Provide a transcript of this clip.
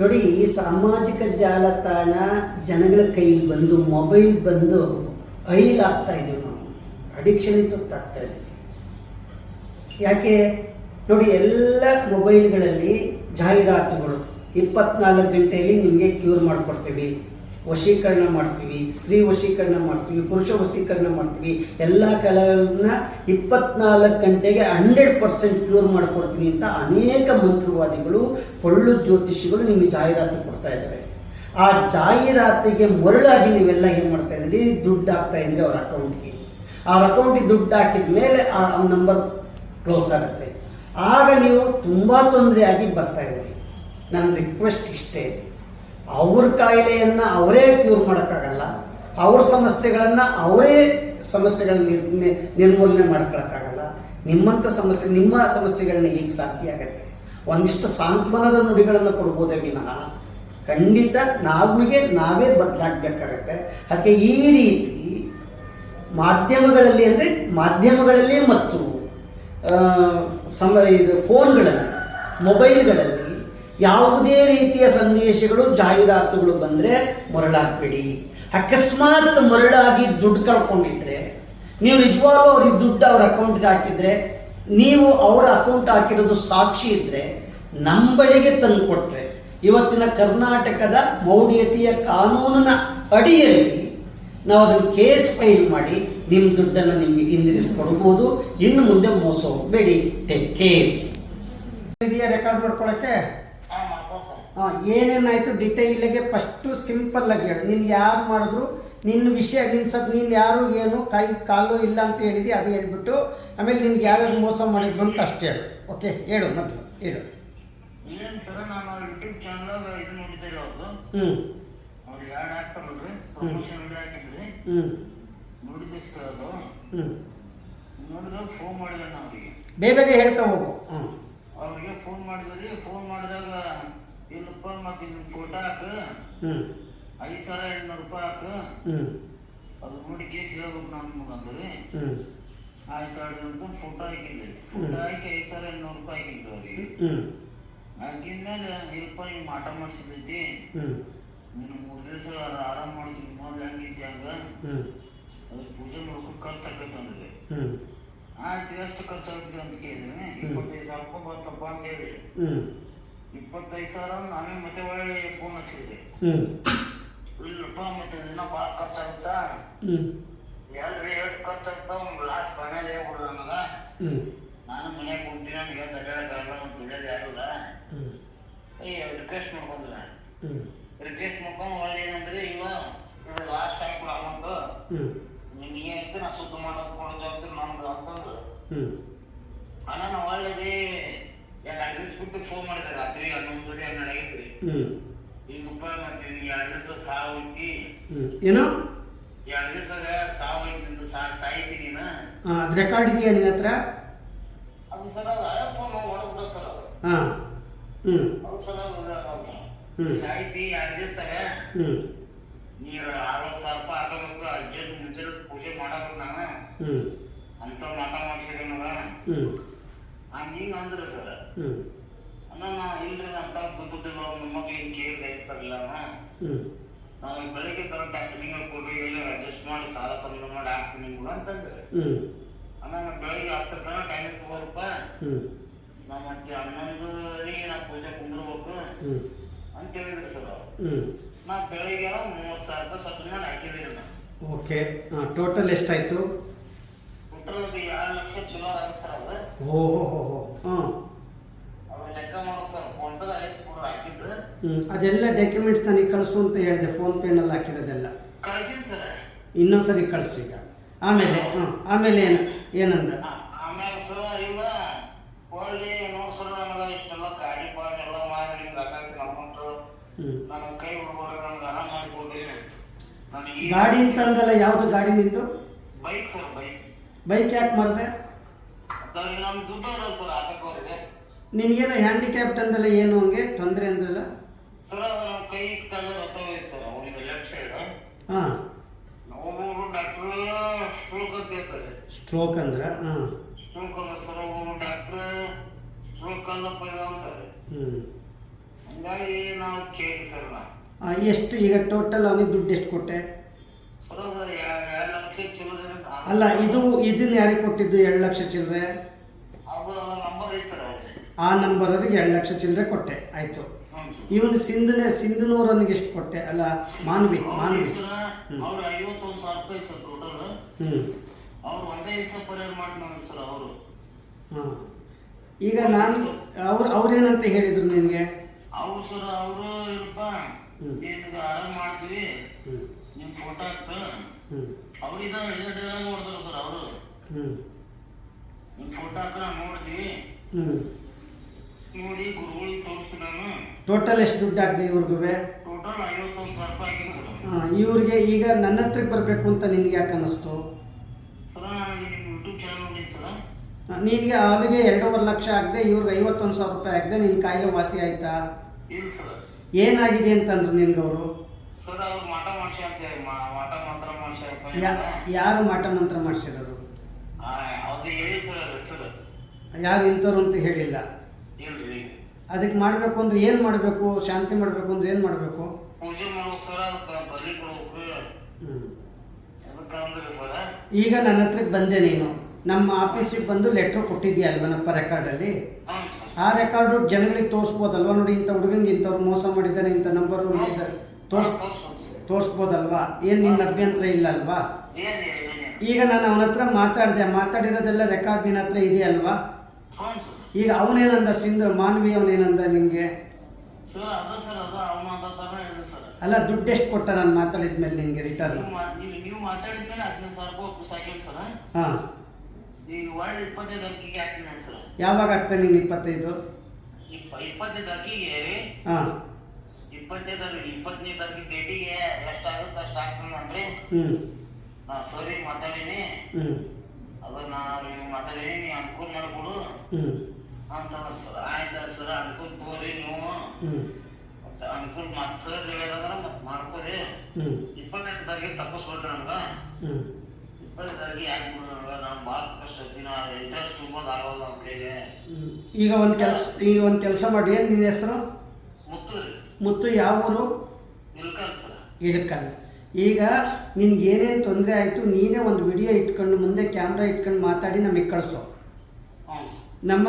ನೋಡಿ, ಈ ಸಾಮಾಜಿಕ ಜಾಲತಾಣ ಜನಗಳ ಕೈಲಿ ಬಂದು ಮೊಬೈಲ್ ಬಂದು ಐಲ್ ಆಗ್ತಾ ಇದೀವಿ ನಾವು. ಅಡಿಕ್ಷನ್ ತುತ್ತಾಗ್ತಾ ಇದೆ ಯಾಕೆ? ನೋಡಿ, ಎಲ್ಲ ಮೊಬೈಲ್ಗಳಲ್ಲಿ ಜಾಹೀರಾತುಗಳು, ಇಪ್ಪತ್ನಾಲ್ಕು ಗಂಟೆಯಲ್ಲಿ ನಿಮಗೆ ಕ್ಯೂರ್ ಮಾಡಿಕೊಡ್ತೀವಿ. ವಶೀಕರಣ ಮಾಡ್ತೀವಿ, ಸ್ತ್ರೀ ವಶೀಕರಣ ಮಾಡ್ತೀವಿ, ಪುರುಷ ವಶೀಕರಣ ಮಾಡ್ತೀವಿ, ಎಲ್ಲ ಕಲೆಗಳನ್ನ ಇಪ್ಪತ್ನಾಲ್ಕು ಗಂಟೆಗೆ ಹಂಡ್ರೆಡ್ ಪರ್ಸೆಂಟ್ ಕ್ಯೂರ್ ಮಾಡಿಕೊಡ್ತೀನಿ ಅಂತ ಅನೇಕ ಮಂತ್ರವಾದಿಗಳು, ಪೊಳ್ಳು ಜ್ಯೋತಿಷಿಗಳು ನಿಮಗೆ ಜಾಹೀರಾತು ಕೊಡ್ತಾ ಇದ್ದಾರೆ. ಆ ಜಾಹೀರಾತಿಗೆ ಮರಳಾಗಿ ನೀವೆಲ್ಲ ಏನು ಮಾಡ್ತಾ ಇದ್ದೀರಿ? ದುಡ್ಡು ಹಾಕ್ತಾ ಇದ್ದೀರಿ ಅವ್ರ ಅಕೌಂಟ್ಗೆ. ಅವ್ರ ಅಕೌಂಟಿಗೆ ದುಡ್ಡು ಹಾಕಿದ ಮೇಲೆ ಆ ನಂಬರ್ ಕ್ಲೋಸ್ ಆಗುತ್ತೆ. ಆಗ ನೀವು ತುಂಬ ತೊಂದರೆಯಾಗಿ ಬರ್ತಾ ಇದ್ದೀರಿ. ನನ್ನ ರಿಕ್ವೆಸ್ಟ್ ಇಷ್ಟೇ. ಅವ್ರ ಕಾಯಿಲೆಯನ್ನು ಅವರೇ ಕ್ಯೂರ್ ಮಾಡೋಕ್ಕಾಗಲ್ಲ. ಅವ್ರ ಸಮಸ್ಯೆಗಳನ್ನು ಅವರೇ ಸಮಸ್ಯೆಗಳನ್ನ ನಿರ್ಮೂಲನೆ ಮಾಡ್ಕೊಳಕ್ಕಾಗಲ್ಲ. ನಿಮ್ಮಂಥ ಸಮಸ್ಯೆ, ನಿಮ್ಮ ಸಮಸ್ಯೆಗಳನ್ನ ಈಗ ಸಾಧ್ಯ ಆಗುತ್ತೆ. ಒಂದಿಷ್ಟು ಸಾಂತ್ವನದ ನುಡಿಗಳನ್ನು ಕೊಡ್ಬೋದೇ ವಿನಃ. ಖಂಡಿತ ನಾವಿಗೆ, ನಾವೇ ಬದಲಾಗಬೇಕಾಗತ್ತೆ. ಅದಕ್ಕೆ ಈ ರೀತಿ ಮಾಧ್ಯಮಗಳಲ್ಲಿ ಅಂದರೆ ಮಾಧ್ಯಮಗಳಲ್ಲಿ ಮತ್ತು ಸಮ, ಇದು ಫೋನ್ಗಳಲ್ಲಿ ಮೊಬೈಲ್ಗಳಲ್ಲಿ ಯಾವುದೇ ರೀತಿಯ ಸಂದೇಶಗಳು, ಜಾಹೀರಾತುಗಳು ಬಂದರೆ ಮರಳಾಗಬೇಡಿ ಅಕಸ್ಮಾತ್ ಮರಳಾಗಿ ದುಡ್ಡು ಕಳ್ಕೊಂಡಿದ್ರೆ, ನೀವು ನಿಜವಾಗ್ಲೂ ಅವ್ರಿಗೆ ದುಡ್ಡು ಅವ್ರ ಅಕೌಂಟ್ಗೆ ಹಾಕಿದ್ರೆ, ನೀವು ಅವರ ಅಕೌಂಟ್ ಹಾಕಿರೋದು ಸಾಕ್ಷಿ ಇದ್ದರೆ ನಮ್ಮ ಬಳಿಗೆ ತಂದು ಕೊಟ್ಟರೆ ಇವತ್ತಿನ ಕರ್ನಾಟಕದ ಮೌಢ್ಯತೆಯ ಕಾನೂನಿನ ಅಡಿಯಲ್ಲಿ ನಾವು ಅದನ್ನು ಕೇಸ್ ಫೈಲ್ ಮಾಡಿ ನಿಮ್ಮ ದುಡ್ಡನ್ನು ನಿಮಗೆ ಹಿಂದಿರಿಸ್ಕೊಡ್ಬೋದು ಇನ್ನು ಮುಂದೆ ಮೋಸ ಹೋಗಬೇಡಿ. ಟೇಕ್ ಕೇರ್ ರೆಕಾರ್ಡ್ ಹಾಂ ಏನೇನಾಯಿತು ಡಿಟೈಲಾಗೆ ಫಸ್ಟು ಸಿಂಪಲ್ ಆಗಿ ಹೇಳು. ನೀನು ಯಾರು ಮಾಡಿದ್ರು ನಿನ್ನ ವಿಷಯ ನಿನ್ನ ಸ್ವಲ್ಪ ನೀನು ಯಾರು ಏನು ಕೈ ಕಾಲು ಇಲ್ಲ ಅಂತ ಹೇಳಿದಿ ಅದು ಹೇಳ್ಬಿಟ್ಟು ಆಮೇಲೆ ನಿನ್ಗೆ ಯಾರ್ಯಾರು ಮೋಸ ಮಾಡಿದ್ರು ಅಂತ ಅಷ್ಟೇ ಹೇಳು. ಓಕೆ ಹೇಳು ಮತ್ತೆ ಹೇಳು. ಹ್ಞೂ ಹ್ಞೂ ಬೇಗ ಹೇಳ್ತಾ ಹೋಗು. ಹ್ಞೂ ಅವ್ರಿಗೆ ಫೋನ್ ಮಾಡಿದ್ರಿ ಫೋನ್ ಮಾಡಿದಾಗ ಇಲ್ಲಪ್ಪ ಮತ್ತೆ ನಿನ್ನ ಫೋಟೋ ಹಾಕು. ಐದು ಸಾವಿರ ಎಂಟ್ನೂರು ರೂಪಾಯಿ ಹಾಕು. ಅದು ನೋಡಿ ಕೇಸ್ ಹೇಳ್ಬೇಕು ನಾನು ಅಂದ್ರಿ. ಆಯ್ತು ಅಂತ ಫೋಟೋ ಹಾಕಿದ್ರಿ ಫೋಟೋ ಹಾಕಿ ಐದು ಸಾವಿರ ಎಂಟ್ನೂರು ರೂಪಾಯಿ ಹಾಕಿದ್ರು ಅವ್ರಿಗೆ. ಹಾಕಿದ್ಮೇಲೆ ಇಲ್ಲಪ್ಪ ನೀವು ಮಾಟ ಮಾಡ್ಸಿದೈತಿ ನೀನು ಮೂರು ದಿವಸ ಆರಾಮ್ ಮಾಡ್ತೀನಿ ಮೊದ್ಲು ಹೆಂಗಿದ್ದೆ ಹಂಗ? ಅದು ಪೂಜೆ ಮಾಡ್ಕೊಂಡು ಖರ್ಚು ಆಕೈತೆ ಅಂದ್ರಿ. ಆಯ್ತು ಎಷ್ಟು ಖರ್ಚಾಗ್ತದೆ ಅಂತ ಕೇಳಿದ್ರೆ ಇಪ್ಪತ್ತೈದು ಸಾವಿರ ರೂಪಾಯಿ ಬರ್ತಪ್ಪ ಅಂತ ಹೇಳಿ ಇಪ್ಪತ್ತೈದು ಸಾವಿರ ನಾವೇ ಮತ್ತೆ ಒಳ್ಳೆ ಫೋನ್ ಹಚ್ಚಿದೆ ಇಲ್ಲಪ್ಪ ಮತ್ತೆ ದಿನ ಭಾಳ ಖರ್ಚಾಗುತ್ತಾ? ಎಲ್ರಿ ಎಷ್ಟು ಖರ್ಚಾಗ್ತಾ ಒಂದು ಲಾಸ್ಟ್ ಫೈನಲ್ ಹೇಳ್ಬಿಡ್ರಿ ನನಗ ನಾನು ಮನ್ಯಾಗ ಕುಂತೀನಿ ನನಗೆ ತಗೊಳಕ್ಕಾಗಲ್ಲ ಅಂತ ದುಡಿಯೋದು ಯಾರಿಲ್ಲ. ರಿಕ್ವೆಸ್ಟ್ ಮಾಡ್ಕೊಂಡ್ರೆ? ರಿಕ್ವೆಸ್ಟ್ ಮಾಡ್ಕೊಂಡು ಒಳ್ಳೆ ಏನಂದ್ರೆ ಇವ ಲಾಸ್ಟ್ ಹಾಕ್ಬಿಡ ಅಮೌಂಟು ನಿನಗೆ ಐತೆ? ನಾ ಸುದ್ದಿ ಮಾಡೋದು ಕೊಡೋ ಜವಾಬ್ದಾರಿ ನಮ್ದು ಅಂತಂದ್ರು ಹ್ಞೂ ಅಣ್ಣ ನಾವು ಆಲ್ರೆಡಿ ಎರಡು ದಿವಸ ಬಿಟ್ಟು ಫೋನ್ ಮಾಡಿದ್ರೆ ರಾತ್ರಿ ಹನ್ನೊಂದುವರೆ ಹನ್ನೆರಡು ಆಗೈತ್ರಿ. ಹಿಂಗಪ್ಪ ಮತ್ತೆ ನಿಮ್ಗೆ ಎರಡು ದಿವಸ ಸಾವು ಐತಿ. ಏನು? ಎರಡು ದಿವಸದಾಗ ಸಾವು ಐತಿ ಅಂತ ಸಾ ಸಾಯ್ತಿ ನೀನು. ಅದು ರೆಕಾರ್ಡ್ ಇದೆಯಾ ನಿನ್ನ ಹತ್ರ? ಅದು ಸರ್ ಅದು ಹಳೆ ಫೋನ್ ಹೊಡೆದ್ಬಿಡ ಸರ್ ಅದು. ಹಾಂ. ಹ್ಞೂ ಅದು ಸರ್ ಅದು ಹ್ಮ್. ಸಾಯ್ತಿ ಎರಡು ದಿವಸದಾಗ ಹ್ಞೂ ನೀರು ಅರವತ್ತು ಸಾವಿರ ರೂಪಾಯಿ ಹಾಕಬೇಕು ಅರ್ಜೆಂಟ್ ಮುಂಜಾನೆ ಪೂಜೆ ಮಾಡಬೇಕು ನಾನು. ಹ್ಞೂ ಅಂತ ನನಗ ಹ್ಞೂ ಹಂಗ ಅಂದ್ರು ಸರ್. ಅಣ್ಣ ನಾ ಇಲ್ರಿ ಅಂತ ದುಡ್ಡು ನಮ್ಮ ಮಕ್ಳಿಗೆ ಕೇಳಿ ಇರ್ತಾರಲ್ಲ ನಾವು ಬೆಳಿಗ್ಗೆ ಕರೆಕ್ಟ್ ಹಾಕ್ತೀನಿ ನೀವು ಕೊಡ್ರಿ ಎಲ್ಲ ಅಡ್ಜಸ್ಟ್ ಮಾಡಿ ಸಾಲ ಸಮಯ ಮಾಡಿ ಹಾಕ್ತೀನಿ ಕೂಡ ಅಂತಂದ್ರೆ ಅಣ್ಣ ನಾನು ಬೆಳಿಗ್ಗೆ ಹತ್ತರ ತನಕ ಟೈಮ್ ತಗೋರಪ್ಪ. ನಾ ಮತ್ತೆ ಹನ್ನೊಂದುವರೆಗೆ ನಾ ಪೂಜೆ ಕುಂದ್ರಬೇಕು ಅಂತ ಹೇಳಿದ್ರು ಸರ್ ನಾ ಬೆಳಿಗ್ಗೆ ಮೂವತ್ತು ಸಾವಿರ ರೂಪಾಯಿ ಸತ್ತು ಮಾಡಿ ಹಾಕಿದ್ದೀರಿ ನಾ ಓಕೆ. ಟೋಟಲ್ ಟೋಟಲ್ ಎಷ್ಟಾಯಿತು? ಅದೆಲ್ಲ ಡಾಕ್ಯುಮೆಂಟ್ಸ್ ನನಗೆ ಕಳಿಸು ಅಂತ ಹೇಳಿದೆ ಫೋನ್ಪೇನಲ್ಲಿ ಹಾಕಿರೋದೆಲ್ಲ ಕಳಿಸಿನಿ ಸರ್. ಇನ್ನೊಂದ್ಸರಿ ಕಳಿಸು ಈಗ. ಆಮೇಲೆ ಹಾಂ ಆಮೇಲೆ ಏನು ಏನಂದ? ಆಮೇಲೆ ಸರ್ ಇಲ್ಲ ಒಳ್ಳೆ ನೋಡಿ ಸರ್ ನನಗೆ ಇಷ್ಟೆಲ್ಲ ಗಾಡಿ ಪಾಡಿ ಎಲ್ಲ ಮಾಡಿ ನಿಮ್ಗೆ ಹಾಕಾಕ್ತೀನಿ ಅಮೌಂಟ್. ಹ್ಞೂ. ನನಗೆ ಕೈ ನನಗೆ ಹಣ ಮಾಡಿಕೊಡ್ರಿ. ನನಗೆ ಗಾಡಿ ಅಂತ ಅಂದಲ್ಲ ಯಾವುದು ಗಾಡಿ ನಿಂತು ಬೈಕ್ ಸರ್ ಬೈಕ್. ಬೈಕ್ ಯಾಕೆ ಮಾಡಿದೆ ನಿನಗೇನು ಹ್ಯಾಂಡಿಕ್ಯಾಪ್ಟ್ ಅಂದಲ್ಲ ಏನು ಹಂಗೆ? ತೊಂದರೆ ಅಂದ್ರಲ್ಲ? ಸರ್ ಅದು ನಮ್ಮ ಕೈ ಕಾಲು ರಥ ಹೋಯ್ತು ಸರ್ ಒಂದು ಲೆಫ್ಟ್ ಸೈಡ್ ಹಾಂ. ಒಬ್ಬೊಬ್ರು ಡಾಕ್ಟ್ರ್ ಸ್ಟ್ರೋಕ್ ಅಂತ ಹೇಳ್ತಾರೆ. ಸ್ಟ್ರೋಕ್ ಅಂದ್ರೆ? ಹಾಂ. ಸ್ಟ್ರೋಕ್ ಅಂದ್ರೆ ಸರ್ ಒಬ್ಬೊಬ್ರು ಡಾಕ್ಟ್ರ್ ಸ್ಟ್ರೋಕ್ ಅಲ್ಲಪ್ಪ ಇದು ಅಂತಾರೆ. ಹ್ಞೂ ಹಂಗಾಗಿ ನಾವು ಕೇಳಿ ಸರ್ ನಾ. ಎಷ್ಟು ಈಗ ಟೋಟಲ್ ಅವನಿಗೆ ದುಡ್ಡು ಎಷ್ಟು ಕೊಟ್ಟೆ? ಸರ್ ಅದು ಎರಡು ಲಕ್ಷ ಚಿಲ್ಲರೆ ಅಲ್ಲ ಇದು ಇದನ್ನ ಯಾರಿಗೆ ಕೊಟ್ಟಿದ್ದು? ಎರಡು ಲಕ್ಷ ಚಿಲ್ಲರೆ ಆ ನಂಬರ್ ಅವ್ರಿಗೆ ಎರಡು ಲಕ್ಷ ಚಿಲ್ಲರೆ ಕೊಟ್ಟೆ ಆಯ್ತು. ಇವನು ಸಿಂಧನೆ ಸಿಂಧನೂರನಿಗೆ ಎಷ್ಟು ಕೊಟ್ಟೆ? ಅಲ್ಲ ಮಾನ್ವಿ ಮಾನ್ವಿ. ಈಗ ನಾನು ಅವ್ರು ಅವ್ರೇನಂತ ಹೇಳಿದ್ರು ನಿನಗೆ? ಅವ್ರು ಸರ್ ಅವರು ಆರಾಮ್ ಮಾಡ್ತೀವಿ. ನಿಮ್ ಫೋಟೋ ಹಾಕ್ತ ಅವ್ರಿದ ಡೈಲಾಗ್ ಹೊಡೆದ್ರು ಸರ್ ಅವರು. ನಿಮ್ ಫೋಟೋ ಹಾಕ ನೋಡ್ತೀವಿ ನೋಡಿ ಗುರುಗಳಿಗೆ ತೋರಿಸ್ತೀನಿ ನಾನು. ಟೋಟಲ್ ಎಷ್ಟು ದುಡ್ಡು ಹಾಕಿದೆ ಇವ್ರಿಗೂ ಟೋಟಲ್ ಐವತ್ತೊಂದು ಸಾವಿರ ರೂಪಾಯಿ ಹಾಕಿನಿ ಸರ್ ಹಾಂ ಇವ್ರಿಗೆ ಈಗ ನನ್ನ ಹತ್ರಕ್ಕೆ ಬರಬೇಕು ಅಂತ ನಿನಗೆ ಯಾಕೆ ಅನ್ನಿಸ್ತು? ಸರ್ ನಾನು ನಿಮ್ಮ ಯೂಟ್ಯೂಬ್ ಚಾನಲ್ ನೋಡಿದ್ದು ಸರ್ ನಿನಗೆ ಅವನಿಗೆ ಎರಡೂವರೆ ಲಕ್ಷ ಆಗದೆ ಇವ್ರಿಗೆ ಐವತ್ತೊಂದು ಸಾವಿರ ರೂಪಾಯಿ ಆಗದೆ ನಿನ್ನ ಕಾಯಿಲೆ ವಾಸಿ ಆಯ್ತಾ? ಇಲ್ಲ ಸರ್ ಏನಾಗಿದೆ ಅಂತಂದ್ರು ನಿನ್ಗೆ ಅವರು ಯಾರು ಮಾಟ ಮಂತ್ರ ಮಾಡಿಸಿರೋರು? ಯಾರು ಇಂಥವ್ರು ಅಂತ ಹೇಳಿಲ್ಲ. ಅದಕ್ಕೆ ಮಾಡಬೇಕು ಅಂದ್ರೆ ಏನು ಮಾಡಬೇಕು? ಶಾಂತಿ ಮಾಡಬೇಕು ಅಂದ್ರೆ ಏನು ಮಾಡಬೇಕು? ಈಗ ನನ್ನ ಹತ್ರಕ್ಕೆ ಬಂದೆ ನೀನು. ನಮ್ಮ ಆಫೀಸಿಗೆ ಬಂದು ಲೆಟ್ರ್ ರೆಕಾರ್ಡಲ್ಲಿ ರೆಕಾರ್ಡ್ ಅಲ್ಲಿ? ಆ ರೆಕಾರ್ಡು ಜನಗಳಿಗೆ ತೋರಿಸ್ಬೋದಲ್ವಾ ನೋಡಿ ಇಂಥ ಹುಡುಗಂಗೆ ಇಂಥವ್ರು ಮೋಸ ಮಾಡಿದ್ದಾನೆ ಇಂಥ ನಂಬರು ತೋರಿಸ್ ತೋರಿಸ್ಬೋದಲ್ವಾ ಏನು ನಿನ್ನ ಅಭ್ಯಂತರ ಇಲ್ಲ ಅಲ್ವಾ ಈಗ ನಾನು ಅವನ ಹತ್ರ ಮಾತಾಡಿದೆ ಮಾತಾಡಿರೋದೆಲ್ಲ ರೆಕಾರ್ಡ್ ನಿನ್ನ ಹತ್ರ ಇದೆಯಲ್ವಾ ಈಗ ಅವನೇನಂದ ಸಿಂಧು ಮಾನವಿ ಅವನೇನಂದ ನಿಮಗೆ ಸರ್ ಅದ ಸರ್ ಅದ ಅವನು ಅದ ತರ ಹೇಳಿದೆ ಸರ್ ಅಲ್ಲ ದುಡ್ಡು ಎಷ್ಟು ಕೊಟ್ಟ ನಾನು ಮಾತಾಡಿದ ಮೇಲೆ ನಿಮಗೆ ರಿಟರ್ನ್ ನೀವು ಮಾತಾಡಿದ ಮೇಲೆ ಹದಿನೈದು ಸಾವಿರ ರೂಪಾಯಿ ವಾಪಸ್ ಹಾಕಿಲ್ಲ ಸರ್ ಹಾಂ ಈಗ ಒಳ್ಳೆ ಇಪ್ಪತ್ತೈದು ತಾರೀಕಿಗೆ ಹಾಕಿನ ಸರ್. ಯಾವಾಗ ಆಗ್ತಾನೆ ನೀನು ಇಪ್ಪತ್ತೈದು ಇಪ್ಪ ಇಪ್ಪತ್ತೈದು ರೀ ಹಾಂ. ಇಪ್ಪತ್ತೈದು ತಾರೀಕು ಇಪ್ಪತ್ತನೇ ತಾರೀಕು ಡೇಟಿಗೆ ಎಷ್ಟಾಗುತ್ತೆ ಅಷ್ಟು ಹಾಕ್ತಾನಂದ್ರಿ ಹ್ಞೂ ನಾ ಸರಿ ಮಾತಾಡೀನಿ. ಅದು ನಾ ಅವ್ರಿಗೆ ಮಾತಾಡೀನಿ ನೀ ಅನುಕೂಲ ಮಾಡ್ಕೊಡು. ಅಂತ ಸರ್ ಆಯ್ತು ಸರ್ ಅನುಕೂಲ ತಗೋರಿ ನೀವು. ಅನುಕೂಲ ಮತ್ತೆ ಸರ್ ಹೇಳ್ಯಾರಂದ್ರ ಮತ್ತೆ ಮಾಡ್ಕೊರಿ. ಇಪ್ಪತ್ತನೇ ತಾರೀಕು ತಾರೀಕಿಗೆ ತಪ್ಪಿಸ್ಕೊಡ್ರಿ ನಮ್ಗೆ. ಹ್ಞೂ ಇಪ್ಪತ್ತು ತಾರೀಕಿಗೆ ಆಗ್ಬಿಡು ನನಗೆ ನಾನು ಭಾಳ ಕಷ್ಟ ಐತಿ ನಾ ಇಂಟ್ರೆಸ್ಟ್ ತುಂಬೋದು ಆಗೋದು ನಮ್ಮ ಕೈಗೆ. ಈಗ ಒಂದು ಕೆಲಸ ಈಗ ಒಂದು ಕೆಲಸ ಮಾಡಿ ಏನು ನಿನ್ನ ಹೆಸರು? ಮುತ್ತು ಯಾವ ಊರು? ಇಳಕಲ್. ಈಗ ನಿನ್ಗೆ ಏನೇನು ತೊಂದರೆ ಆಯಿತು ನೀನೇ ಒಂದು ವಿಡಿಯೋ ಇಟ್ಕೊಂಡು ಮುಂದೆ ಕ್ಯಾಮ್ರಾ ಇಟ್ಕೊಂಡು ಮಾತಾಡಿ ನಮಗೆ ಕಳಿಸು. ನಮ್ಮ